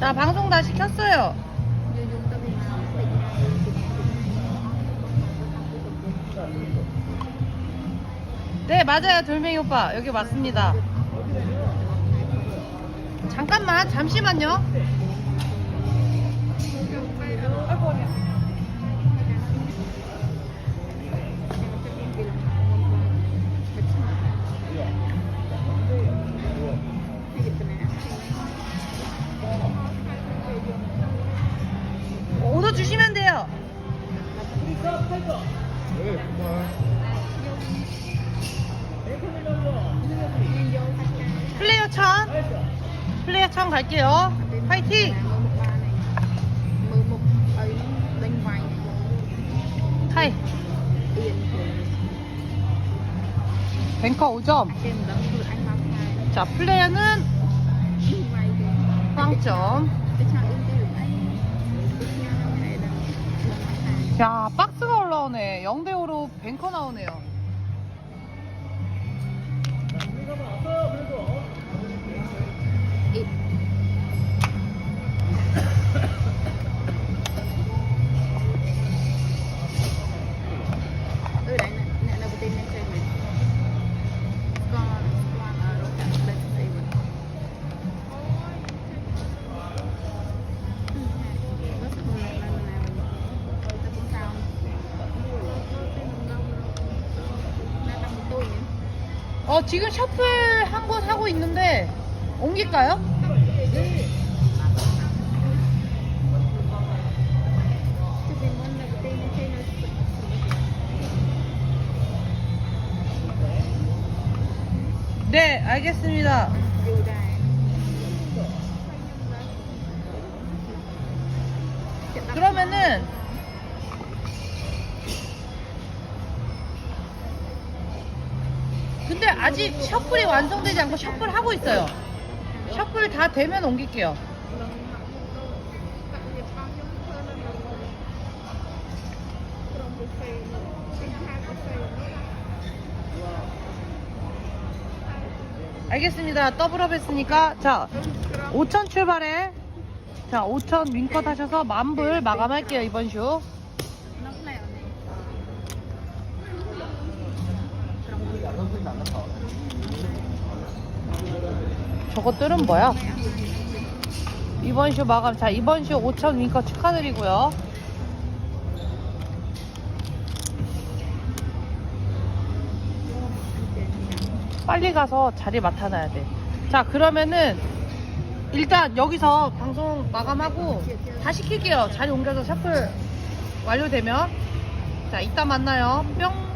자, 방송 다 시 켰어요. 네, 맞아요. 돌멩이 오빠. 여기 맞습니다. 잠깐만, 잠시만요. 플레이어 천. 플레이어 천 갈게요. 파이팅! 하이. 뱅커 5점. 자, 플레이어는 빵점. 야, 박스가 올라오네. 0대5로 뱅커 나오네요. Ừ 어, 지금 셔플 한 곳 하고 있는데, 옮길까요? 네, 알겠습니다. 그러면은, 근데 아직 셔플이 완성되지 않고 셔플 하고 있어요. 셔플 다 되면 옮길게요. 알겠습니다. 더블업 했으니까. 자, 5천 출발해. 자, 5천 윙컷 하셔서 만불 마감할게요, 이번 슈. 저것들은 뭐야? 이번 슈 마감. 자, 이번 슈 5천 윙컷 축하드리고요. 빨리 가서 자리 맡아놔야 돼. 자, 그러면은 일단 여기서 방송 마감하고 다시 킬게요. 자리 옮겨서 셔플 완료되면. 자, 이따 만나요. 뿅.